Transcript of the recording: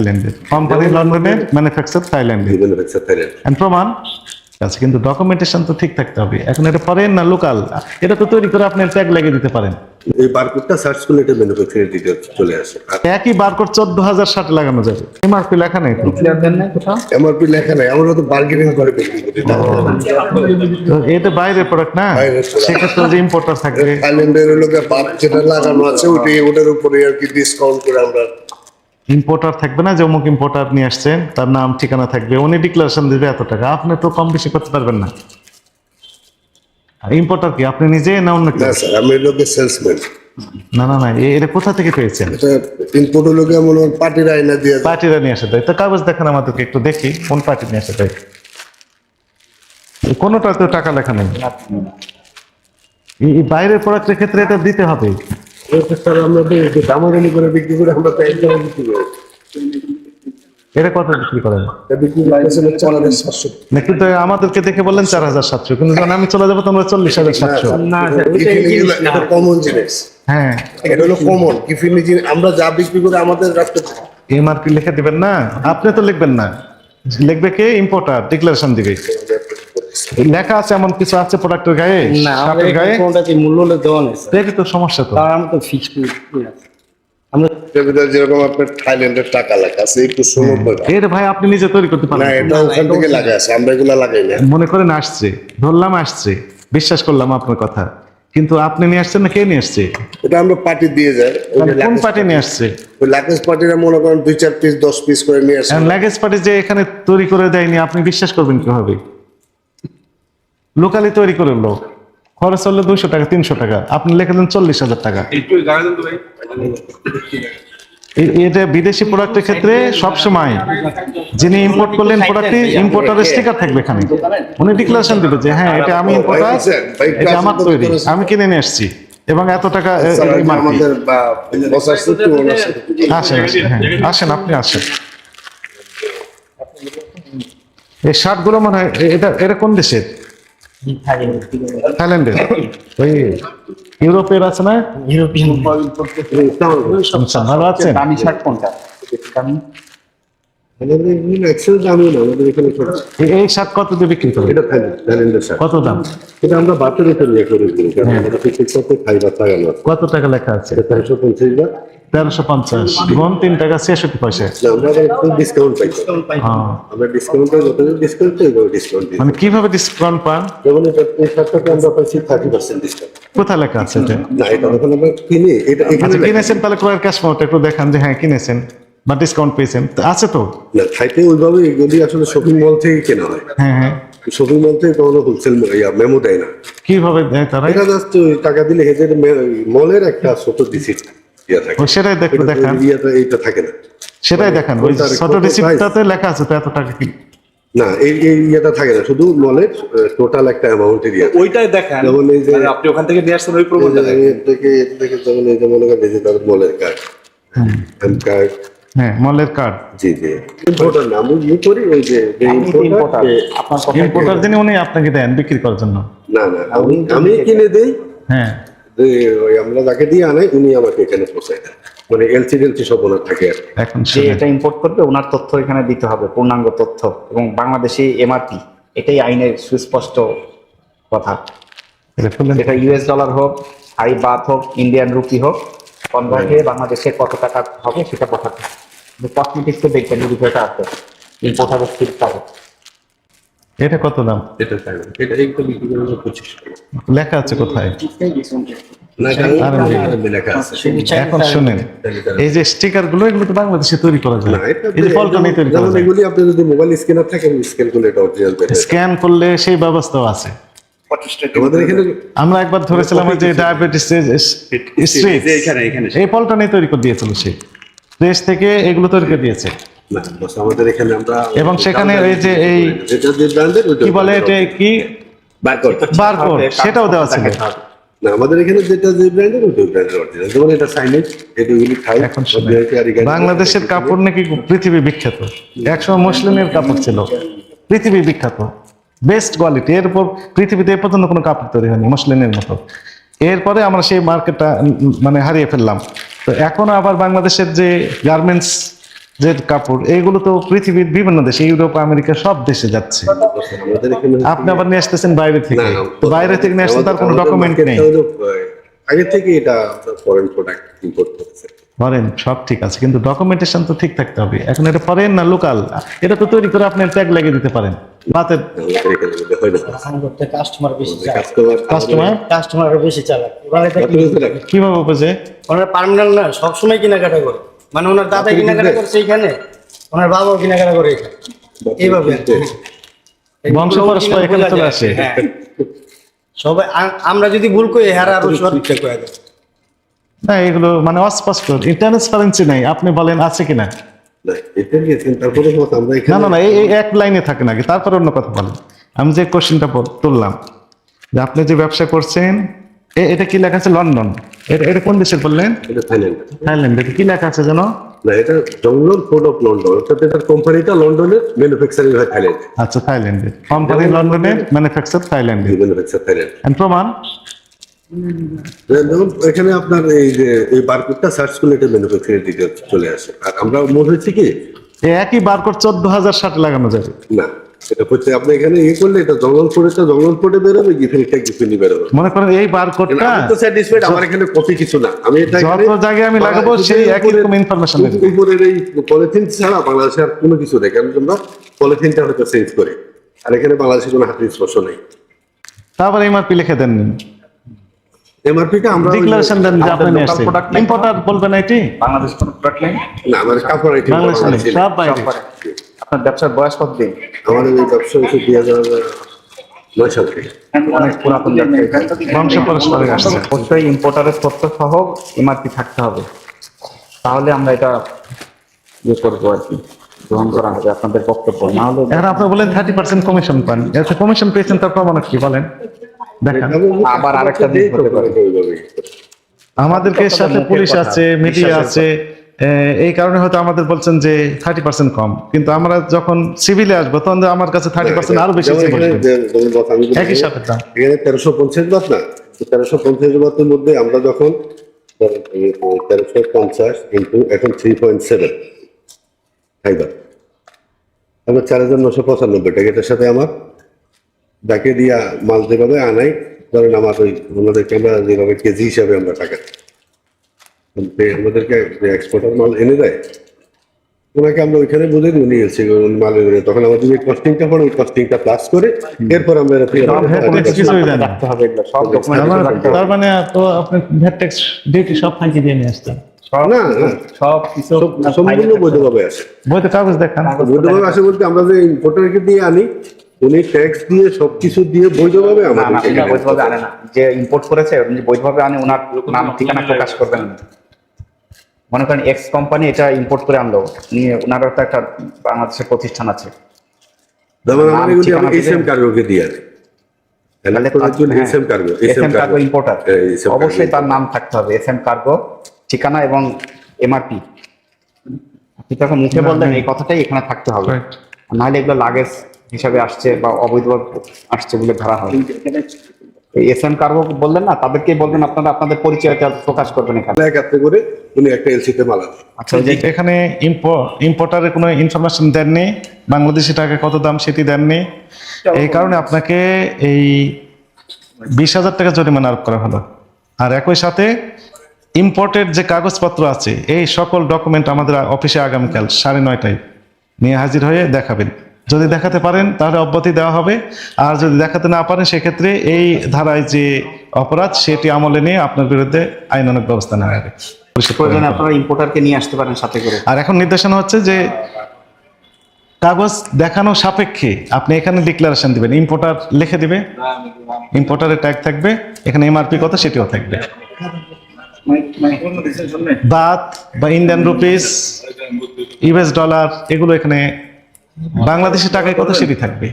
থাইল্যান্ডের কোম্পানি লন্ডনের ম্যানুফ্যাকচার থাইল্যান্ডে ম্যানুফ্যাকচার থাইল্যান্ড And প্রমাণ? আছে কিন্তু ডকুমেন্টেশন তো ঠিক থাকতে হবে। এখন এটা ফরেন না লোকাল এটা তো তৈরি করে আপনি ট্যাগ লাগিয়ে দিতে পারেন। এই বারকোডটা সার্চ করলে এটা চলে আসে। একই বারকোড চোদ্দ হাজার ষাট লাগানো যাবে। এমআরপি লেখা নেই তো। এমআরপি লেখা নাই। আমরা তো বার্গেনিং করে বিক্রি করি এটা বাইরের প্রোডাক্ট না? সেক্ষেত্রে যে ইম্পোর্টার থাকবে। থাইল্যান্ডের লোকে বাপ যেটা লাগানো আছে ওটাই ওটার উপরে আর কি ডিসকাউন্ট করে আমরা ইম্পোর্টার থাকবে না যে অমুক ইম্পোর্টার নিয়ে আসছেন তার নাম ঠিকানা থাকবে উনি ডিক্লারেশন দেবে এত টাকা। আপনি তো কম বেশি করতে পারবেন না। ইম্পোর্টার কি? আপনি নিজে না অন্য কেউ? না স্যার আমি লোকে সেলসম্যান না না না এ- এটা কোথা থেকে পেয়েছেন এটা ইনপুট লোকে মনে হয় পার্টির আয়না দিয়ে। পার্টিরা নিয়ে আসে দেয়। তো কাগজ দেখান আমাদেরকে একটু দেখি কোন পার্টি নিয়ে আসে দেয়। কোনোটা তো টাকা লেখা নেই। বাইরের প্রোডাক্টের ক্ষেত্রে এটা দিতে হবে। স্যার আমরা তো একটু করে বিক্রি করে আমরা তো একদম বিক্রি করি এটা কত বিক্রি করেন? এটা বিক্রি করতেছে হচ্ছে আমাদের সাতশো না কিন্তু আমাদেরকে দেখে বললেন চার হাজার সাতশো কিন্তু যখন আমি চলে যাব তোমরা চল্লিশ হাজার সাতশো। কমন জিনিস হ্যাঁ। এটা হলো কমন আমরা যা বিক্রি করে আমাদের রাখতে এমআরপি লিখে দিবেন না আপনি তো লিখবেন না। লিখবে কে? ইম্পোর্টার ডিক্লারেশন দিবে। লেখা আছে এমন কিছু আছে প্রোডাক্টের গায়ে? না শার্টের গায়ে? কোনটাতে মূল্য দেওয়া নেই। দেখি তো সমস্যা তো। কারণ তো ফিক্সড আমরা যেরকম আপনার থাইল্যান্ডের টাকা লেখা আছে একটু ষোলো এর ভাই আপনি নিজে তৈরি করতে না পারেন এটা ওখান থেকে লাগা আছে আমরা এগুলা লাগাই না। মনে করেন আসছে ধরলাম আসছে বিশ্বাস করলাম আপনার কথা। কিন্তু আপনি নিয়ে আসছেন না কে নিয়ে আসছে? এটা আমরা পার্টি দিয়ে যাই কোন পার্টি নিয়ে আসছে? ওই লাকেশ পার্টিরা মনে করেন দুই চার পিস দশ পিস করে নিয়ে আসে। লাগেজ পার্টি যে এখানে তৈরি করে দেয়নি আপনি বিশ্বাস করবেন কীভাবে? লোকালি তৈরি করে লোক খরচ হলো দুইশো টাকা তিনশো টাকা। আপনি লিখে দেন চল্লিশ হাজার টাকা। এটা বিদেশি প্রোডাক্টের ক্ষেত্রে সবসময় যিনি ইম্পোর্ট করলেন প্রোডাক্টে ইম্পোর্টারের স্টিকার থাকবে এখানে। উনি ডিক্লারেশন দেবে যে হ্যাঁ এটা আমি ইম্পোর্টার এটা আমার তৈরি। আমি কিনে নিয়ে এসেছি এবং এত টাকা আসেন আসেন হ্যাঁ আপনি আসেন। এই শার্টগুলো মনে হয় এটা এটা কোন দেশের? থাইল্যান্ডের। ওই ইউরোপের আছে না? ইউরোপিয়ান। আচ্ছা, ভালো আছেন? দামি শার্ট কোনটা? এই কত দিয়ে বিক্রি এটা দাম এটা আমরা উপর নিয়ে করে আছে। কত টাকা লেখা আছে এটা 350 বার। তেরোশো পঞ্চাশ গুণ তিন টাকা ছেষট্টি পয়সা না, আমরা আবার একটু discount পাই। হ্যাঁ। আমরা ওইভাবে discount দিই। মানে কীভাবে ডিসকাউন্ট পান যেমন এটা- এই শার্টটাতে আমরা পাইছি 30% discount। কোথায় লেখা আছে এটা না, এটা আমরা কিনি, এটা এখানে আচ্ছা কিনেছেন তাহলে ক্রয়ের ক্যাশ মোট একটু দেখান যে হ্যাঁ কিনেছেন বা ডিসকাউন্ট পেয়েছেন। আছে তো? না, থাইতে ওইভাবে এগুলি আসলে শপিং মল থেকে কেনা হয়। হ্যাঁ হ্যাঁ। শপিং মল থেকে কখনো হোলসেল মেমো দেয় না। কীভাবে দেয় তারা? এটা জাস্ট টাকা দিলে হেদের মলের একটা ছোট ও সেটাই দেখো দেখান। এইটা থাকে না। সেটাই দেখান। ওই ছোট কত রিসিপ্টটাতে লেখা আছে তো এত টাকা কি? না এই এই ইয়েটা থাকে না। শুধু মলের টোটাল একটা অ্যামাউন্টের ইয়ে ওইটাই দেখেন। যেমন এই যে- মানে আপনি ওখান থেকে নিয়ে আসছেন ওই প্রবণতা দেখেন। এর থেকে এর থেকে যেমন এই যে মনে করেন তার মলের কার্ড এম কার্ড হ্যাঁ মলের কার্ড। জি জি। ইম্পোর্টার না আমি ইয়ে করি ওই যে ইম্পোর্টার যিনি উনি আপনাকে দেন বিক্রি করার জন্য। না না আমি আমি কিনে দেই। হ্যাঁ। ওই আমরা যাকে দিয়ে আনাই উনি আমাকে এখানে পৌঁছায় দেন। মানে এলসি সব ওনার থাকে আর। এখন যে এটা ইম্পোর্ট করবে ওনার তথ্য এখানে দিতে হবে পূর্ণাঙ্গ তথ্য। এবং বাংলাদেশি এমআরপি এটাই আইনের সুস্পষ্ট কথা। এটা ইউএস ডলার হোক থাই বাথ হোক ইন্ডিয়ান রুপি হোক কনভার্ট হয়ে বাংলাদেশে কত টাকা হবে সেটা পাঠাতে কসমেটিক্স তো দেখবেন এই বিষয়টা আছে। এটা কত দাম? এটা থাকে এটা একটু বিক্রি করে পঁচিশ লেখা আছে কোথায়? না এটা লেখা আছে। এখন শুনেন এই যে স্টিকারগুলো এগুলো তো বাংলাদেশে তৈরি করা যায়। এই যে পল্টনে তৈরি করা যায়। এগুলি আপনি যদি মোবাইল স্ক্যানার থাকে আমি স্ক্যান করলে এটা অরিজিনাল স্ক্যান করলে সেই ব্যবস্থাও আছে। আমরা একবার ধরেছিলাম যে ডায়াবেটিস এই পল্টনে তৈরি করে দিয়েছিল সে। দেশ থেকে এগুলো তৈরি করে দিয়েছে এবং সেখানে এই যে এই কি বলে এটা কি? বারকোড। বারকোড সেটাও দেওয়া ছিল। না আমাদের এখানে যেটা যে ব্র্যান্ডের ওইটা ব্র্যান্ডের অরিজিনাল যেমন এটা সাইনেজ এগুলি খাই বাংলাদেশের কাপড় নাকি পৃথিবী বিখ্যাত। একসময় মুসলিমের কাপড় ছিল। পৃথিবী বিখ্যাত। বেস্ট কোয়ালিটি এরপর পৃথিবীতে এ পর্যন্ত কোনো কাপড় তৈরি হয়নি মুসলিমের মতো। এরপরে আমরা সেই মার্কেটটা মানে হারিয়ে ফেললাম। তো এখন আবার বাংলাদেশের যে গার্মেন্টস যে কাপড় এইগুলো তো পৃথিবীর বিভিন্ন দেশে ইউরোপ আমেরিকা সব দেশে যাচ্ছে। আপনি আবার নিয়ে আসতেছেন বাইরে থেকে। তো বাইরে থেকে নিয়ে আসতে তার কোনো ডকুমেন্ট নেই। আগে থেকে এটা ফরেন প্রোডাক্ট ইম্পোর্ট করেছে বলেন সব ঠিক আছে। কিন্তু ডকুমেন্টেশন তো ঠিক থাকতে হবে। এখন এটা ফরেন না লোকাল এটা তো তৈরি করে আপনি ট্যাগ লাগিয়ে দিতে পারেন। না কাস্টমার বেশি চালাক কাস্টমার কাস্টমার বেশি চালাক কীভাবে বোঝে ওনার পার্মানেন্ট না সবসময় কেনাকাটা করে মানে ওনার দাদা কেনাকাটা করছে এখানে ওনার বাবাও কেনাকাটা করে এখানে এইভাবে বংশ পরস্পর এখানে চলে আসে। হ্যাঁ। সবাই আমরা যদি ভুল করি হ্যাঁ আরও সঠিকটা করে দেয়। না এগুলো মানে অস্পষ্ট। ট্রান্সপারেন্সি নাই আপনি বলেন আছে কিনা? না না না এই এক লাইনে থাকে নাকি তারপরে অন্য কথা বলেন। আমি যে কোশ্চেনটা তুললাম যে আপনি যে ব্যবসা করছেন এটা কি লেখা আছে? লন্ডন। এটা এটা কোন দেশের বললেন? এটা থাইল্যান্ড। থাইল্যান্ড এটা কি লেখা আছে জানো না এটা জঙ্গল ফুড অফ লন্ডন অর্থাৎ এটার কোম্পানিটা লন্ডনের ম্যানুফ্যাকচারিং হয় থাইল্যান্ডে। আচ্ছা থাইল্যান্ডে। কোম্পানি লন্ডনে ম্যানুফ্যাকচার থাইল্যান্ডে। Manufacture Thailand. And প্রমাণ? এখানে আপনার এই যে এই বারকোডটা সার্চ করলে এটা ম্যানুফ্যাকচারিং ডিটেলস চলে আসে। আর আমরা মনে হচ্ছে কি এই একই বারকোড চোদ্দ হাজার ষাটে লাগানো যাবে। না এটা হচ্ছে আপনি এখানে ইয়ে করলে এটা জঙ্গল জঙ্গল বেরোবে গিফিনটা গিফিনি বেরোবে। মনে করেন এই বারকোডটা আমি তো স্যাটিসফাইড আমার এখানে কপি কিছু না। আমি এটা যত জায়গায় আমি লাগাবো সেই একই রকম ইনফরমেশন শুধু উপরের এই পলিথিন ছাড়া বাংলাদেশে আর কোনো কিছু নেই কারণ আমরা পলিথিনটা হয়তো চেঞ্জ করি। আর এখানে বাংলাদেশে কোনো হাতের স্পর্শ নেই। তারপর এমআরপি লিখে দেন এমআরপিটা আমরা ওই যে- ডিক্লারেশন দেন যে আপনি নিয়ে local আসছেন product নাই। ইম্পোর্টার বলবেন এটি বাংলাদেশ কোনো প্রোডাক্ট নেই না আমার কাপড় আইটেম বাংলাদেশে সব বাইরে আপনার ব্যবসার বয়স কত দিন? আমাদের এই ব্যবসা হচ্ছে দুই হাজার নয় সাল থেকে। অনেক পুরাতন বংশ পরস্পরে আসছে অবশ্যই ইম্পোর্টারের তথ্য সহ এমআরপি থাকতে হবে। তাহলে আমরা এটা ইয়ে করব আর কি গ্রহণ করা হবে আপনাদের বক্তব্য। না হলে এখন আপনি বলেন থার্টি পার্সেন্ট কমিশন পান। কমিশন পেয়েছেন তার প্রমাণ কি বলেন? দেখেন আবার আরেকটা দিক হতে পারে। আমাদেরকে সাথে পুলিশ আছে মিডিয়া আছে এই কারণে হয়তো আমাদের বলছেন যে থার্টি পার্সেন্ট কম। কিন্তু আমরা যখন সিভিলে আসব তখন আমার কাছে থার্টি পার্সেন্ট আরও বেশি একই সাথে এখানে তেরোশো পঞ্চাশ বাদ না তেরোশো পঞ্চাশ বাতের মধ্যে আমরা যখন তেরোশো পঞ্চাশ ইন্টু এখন থ্রি পয়েন্ট সেভেন ফাইবার আমরা চার হাজার নশো পঁচানব্বই টাকা এটার সাথে আমার যাকে দিয়া মাল যেভাবে আনাই ধরেন আমার ওই ওনাদেরকে আমরা যেভাবে কেজি হিসাবে আমরা টাকা আমাদেরকে এক্সপোর্টার মাল এনে দেয় ওনাকে আমরা ওইখানে বুঝে নিয়ে নিয়েছি মালের তখন আমাদের যে কস্টিংটা পড়ে ওই কস্টিংটা প্লাস করে এরপর আমরা তার মানে তো আপনি ভ্যাট ট্যাক্স ডিউটি সব ফাঁকি দিয়ে নিয়ে আসতেন না সব কিছু সম্পূর্ণ বৈধভাবে আসে বইতে কাগজ দেখান। বৈধভাবে আসে বলতে আমরা যে ইম্পোর্টারকে দিয়ে আনি উনি ট্যাক্স দিয়ে সবকিছু দিয়ে বৈধভাবে না না আমাদের বৈধভাবে আনে না। যে ইম্পোর্ট করেছে উনি বৈধভাবে আনে ওনার নাম ঠিকানা প্রকাশ করবেন না। মনে করেন এক্স কোম্পানি এটা ইম্পোর্ট করে আনলো নিয়ে ওনারও তো একটা বাংলাদেশের প্রতিষ্ঠান আছে। আনি। অবশ্যই তার নাম থাকতে হবে এস এম কার্গো ঠিকানা এবং এমআরপি আপনি তখন মুখে বললেন এই কথাটাই এখানে থাকতে হবে। নাহলে এগুলো লাগেজ হিসাবে আসছে বা অবৈধভাবে আসছে বলে ধরা হয়। এস এম কার্গো বললেন না তাদেরকে বলবেন আপনারা আপনাদের পরিচয়টা প্রকাশ করবেন এখানে। উনি একটা এলসিতে আচ্ছা যে এখানে ইম্পোর্টারের কোনো ইনফরমেশন দেননি বাংলাদেশি টাকা কত দাম সেটি দেননি এই কারণে আপনাকে এই বিশ হাজার টাকা জরিমানা আরোপ করা হলো। আর একই সাথে ইম্পোর্টেড যে কাগজপত্র আছে এই সকল ডকুমেন্ট আমাদের অফিসে আগামীকাল সাড়ে নয়টায়। নিয়ে হাজির হয়ে দেখাবেন। যদি দেখাতে পারেন তাহলে অব্যাহতি দেওয়া হবে। আর যদি দেখাতে না পারেন সেক্ষেত্রে এই ধারায় যে অপরাধ সেটি আমলে নিয়ে আপনার বিরুদ্ধে আইনানুগ ব্যবস্থা নেওয়া হবে। আপনারা ইম্পোর্টারকে নিয়ে আসতে পারেন সাথে করে। আর এখন নির্দেশনা হচ্ছে যে কাগজ দেখানো সাপেক্ষে আপনি এখানে ডিক্লারেশন দিবেন। ইম্পোর্টার লিখে দিবে। ইম্পোর্টারের ট্যাগ থাকবে। এখানে এমআরপি কত সেটিও থাকবে। বাত বা ইন্ডিয়ান রুপিস ইউএস ডলার এগুলো এখানে বাংলাদেশি টাকায় কত সিঁড়ি থাকবে?